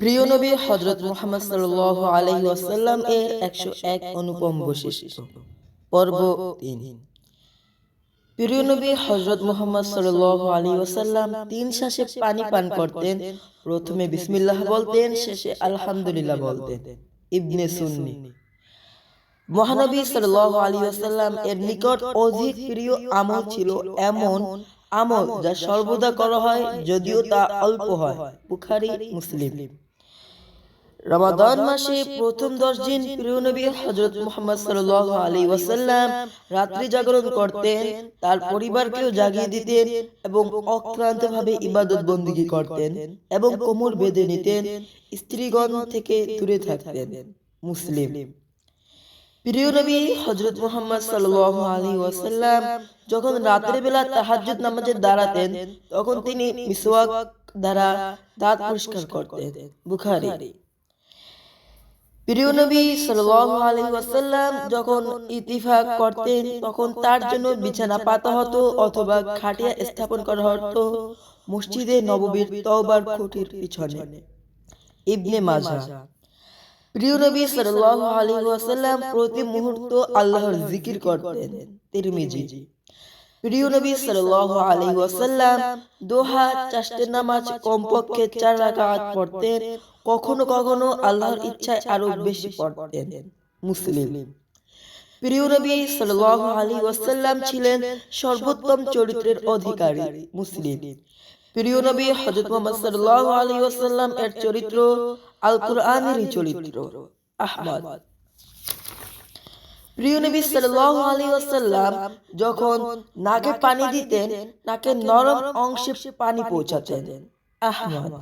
প্রিয় নবী এর একশো এক অনুপম বৈশিষ্ট্য। পর্ব প্রিয় নবী তিন শ্বাসে পানি পান করতেন, প্রথমে বিসমিল্লাহ বলতেন, শেষে আলহামদুলিল্লাহ বলতেন। ইবনে সুন্নি। মহানবী সাল্লাল্লাহু আলাইহি ওয়াসাল্লাম এর নিকট অধিক প্রিয় আমল ছিল এমন আমল যা সর্বদা করা হয় যদিও তা অল্প হয়। বুখারী মুসলিম। রমাদান মাসে প্রথম দশ দিন প্রিয় নবী হজরত মুহাম্মদ সাল্লাল্লাহু আলাইহি ওয়াসাল্লাম রাত্রি জাগরণ করতেন তার পরিবারকেও জাগিয়ে দিতেন এবং অক্লান্তভাবে ইবাদত বন্দিগি করতেন এবং কোমর বেঁধে নিতেন স্ত্রীগণ থেকে দূরে থাকতেন। মুসলিম। প্রিয় নবী হজরত মুহাম্মদ সাল্লাল্লাহু আলাইহি ওয়াসাল্লাম যখন রাতের বেলা তাহাজ্জুদ নামাজে দাঁড়াতেন, তখন তিনি মিসওয়াক দ্বারা দাঁত পরিষ্কার করতেন। বুখারী। প্রিয় নবী ওয়াসাল্লাম যখন ইতিফাক করতেন, তখন তার জন্য বিছানা পাতা হতো অথবা খাটিয়া স্থাপন করা হতো মসজিদে নববীর তওবার খুঁটির পিছনে। ইবনে মাজাহ। প্রিয় নবী সাল্লাল্লাহু আলাইহি ওয়াসাল্লাম প্রতি মুহূর্ত আল্লাহর জিকির করতেন তিরমিজি। প্রিয় নবী সাল্লাল্লাহু আলাইহি ওয়াসাল্লাম দোহা চাষতের নামাজ কমপক্ষে চার রাকাত পড়তেন। কখনো কখনো আল্লাহর ইচ্ছায় আরও বেশি পড়তেন। মুসলিম। প্রিয় নবী সাল্লাল্লাহু আলাইহি ওয়াসাল্লাম ছিলেন সর্বোত্তম চরিত্রের অধিকারী মুসলিম। প্রিয় নবী হযরত মুহাম্মদ সাল্লাল্লাহু আলাইহি ওয়াসাল্লাম এর চরিত্র আল কোরআনেরই চরিত্র। আহমদ। প্রিয় নবী সাল্লাল্লাহু আলাইহি ওয়াসাল্লাম যখন নাকে পানি দিতেন নাকে নরম অংশে পানি পৌঁছাতেন। আহমদ।